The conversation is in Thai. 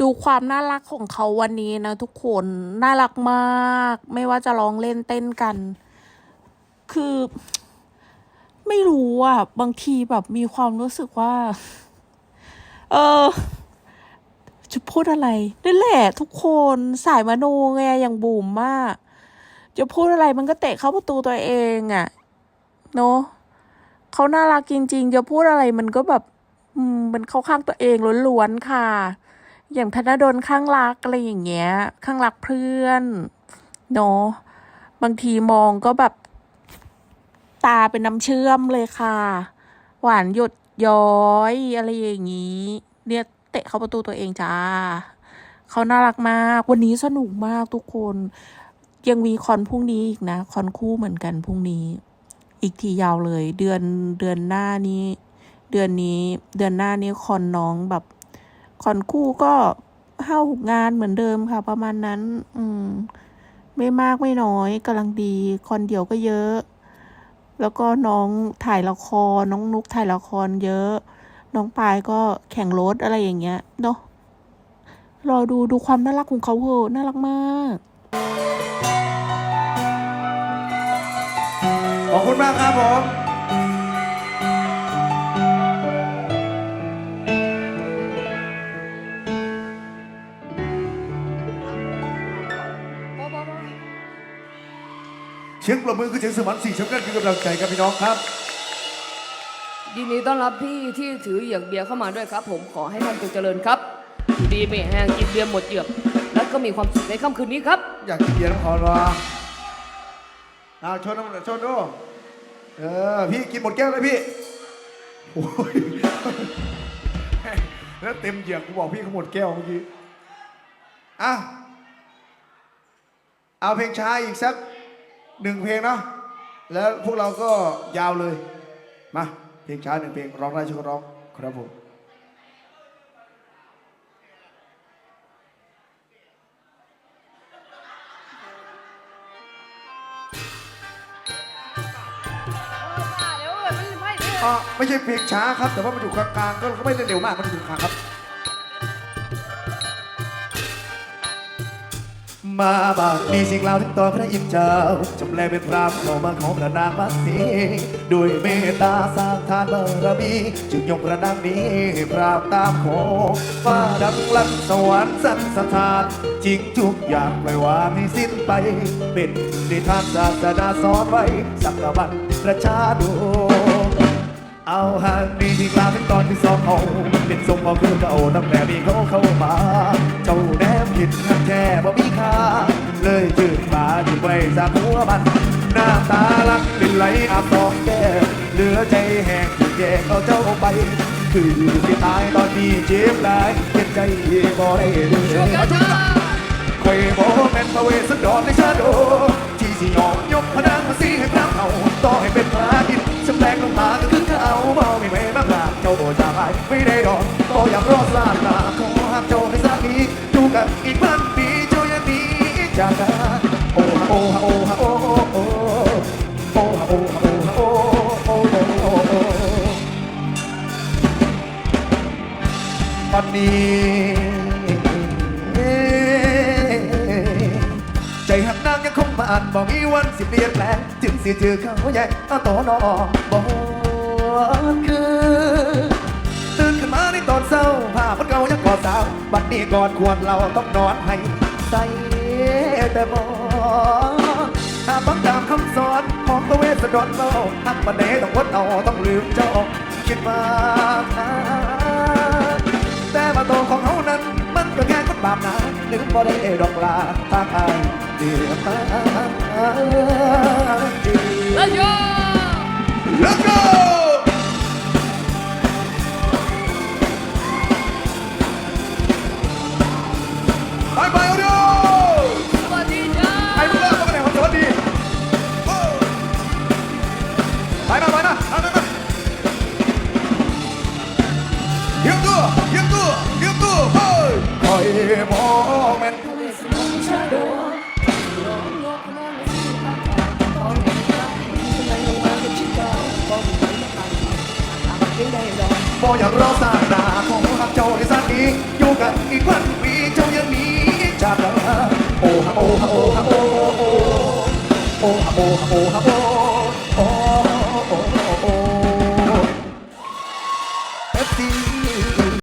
ดูความน่ารักของเขาวันนี้นะทุกคนน่ารักมาก ไม่ว่าจะร้องเล่นเต้นกัน คือ ไม่รู้อะ บางทีแบบมีความรู้สึกว่า เออจะพูดอะไรนั่นแหละทุกคนสายมโนไงอย่างบูมมาก จะพูดอะไรมันก็เตะเข้าประตูตัวเองอะ่ะเนาะเขาน่ารักจริง ๆ จะพูดอะไรมันก็แบบ อืมมันเข้าข้างตัวเองล้วนๆค่ะ อย่างธนดลข้างรักอะไรอย่างเงี้ย ข้างรักเพื่อนเนาะบางทีมองก็แบบตาเป็นน้ำเชื่อมเลยค่ะ หวานหยดย้อยอะไรอย่างนี้เนี่ยเตะเข้าประตูตัวเองจ้าเขาน่ารักมาก วันนี้สนุกมากทุกคน ยังมีคอนพรุ่งนี้อีกนะ คอนคู่เหมือนกันพรุ่งนี้ อีกทียาวเลย เดือนเดือนหน้านี้ เดือนนี้ เดือนหน้านี้คอนน้องแบบ คอนคู่ก็ห้าหกงานเหมือนเดิมค่ะ ประมาณนั้น อืม ไม่มากไม่น้อยกำลังดีคอนเดียวก็เยอะ แล้วก็น้องถ่ายละคร น้องนุกถ่ายละครเยอะ น้องปายก็แข่งรถอะไรอย่างเงี้ยเนาะรอดูดูความน่ารักของเขาเถอะน่ารักมากขอบคุณมากครับผม เสียงปรบมือคือเสียงสมันสีชมกันคือกำลังใจครับพี่น้องครับ ยินดีต้อนรับพี่ที่ถือเหยือกเบียร์เข้ามาด้วยครับ ผมขอให้ท่านจงเจริญครับอยู่ดีไม่แห้งกินเบียร์หมดเหยือกและก็มีความสุขในค่ำคืนนี้ครับ อยากกินเบียร์น้ำคอนวะเอาชนน้ำชนดูเออพี่กินหมดแก้วเลยพี่โอ้ยแล้วเต็มเหยือกกูบอกพี่เขาหมดแก้วเมื่อกี้อะเอาเพลงช้าอีกสัก หนึ่งเพลงเนาะแล้วพวกเราก็ยาวเลย มาเพลงช้าหนึ่งเพลงร้องได้ช่วยกันร้องครับผมอ่าไม่ใช่เพลงช้าครับ แต่ว่ามันอยู่กลางๆก็ก็ไม่ได้เร็วมากมันอยู่กลางๆครับ มาบาดมีสิ่งเล่าถึงตอนพระอินทร์เจ้าจำแรงเป็นพรามเข้ามาของพระนางมัสสีด้วยเมตตาสร้างทานบารมีจึงยกพระนางนี้พรามตามโคฟ้าดังลั่นสวรรค์สัตสถานจริงทุกอย่างไม่ว่าให้สิ้นไป เป็นนิทานศาสนาสอนไว้สักบันประชาดูเอาหางนี้ที่กลางเป็นตอนที่สองเขาเป็นทรงขอคือเก่าตั้งแต่มีเขาเข้ามา เจ้าแนมผิดทักแค่บ่าเลยจืดมาที่ไว้จากหัวมัน หน้าตาลักลินไหลอาบสองแก้เหลือใจแห้งถูกแยกเอาเจ้าไป คือสิตายตอนนี้เจ็บหลายเจ็บใจบ่ได้เลยคอยบ่แม่นพระเวสสันดรในชาโดที่สิยอมยกพนังมาสีให้พระเอาต่อให้เป็นพระอินทร์สำแดงลงมาก็คือเขาเมาไม่เมยบ้างลาเจ้าโบจะไปไม่ได้ดอกก็อยากรอดสาตาขอห้ามเจ้าให้สักทีดูกันอีกพันปีเจ้างหนี จากกันโอ้โอ้โอ้โอ้โอ้โอ้โอ้โอ้โอ้โอ้วันนี้ใจหักนางยังคงมาอ่านบอกมีวันสิเปลี่ยนแปลงถึงสิถือเขาใหญ่เอาต่อนอบอกคือตื่นขึ้นมาในตอนเศร้าภาพมันเก่ายังกอดสาวบัดนี้กอดควรเราต้องนอนให้ใส่ แต่บอกถ้าฟังตามคำสอนของตัวเวสดรเราทักบันไดต้องวดเอาต้องลืมเจ้าคิดว่าแต่มาโตของเขานั้น มันก็แค่คนบาปนะลืมบ่ได้ดอกลาทางอายเดียวตาแล้วโย Let's go บ่แม่นบ่อยากรอสายตาของหักเจ้าในสักอีกอยู่กันอีกวันปีเจ้ายังหนีจากเราโอ้ฮะโอ้ฮะโอ้ฮะโอ้โอ้ฮะโอ้ฮะโอ้ฮะโอ้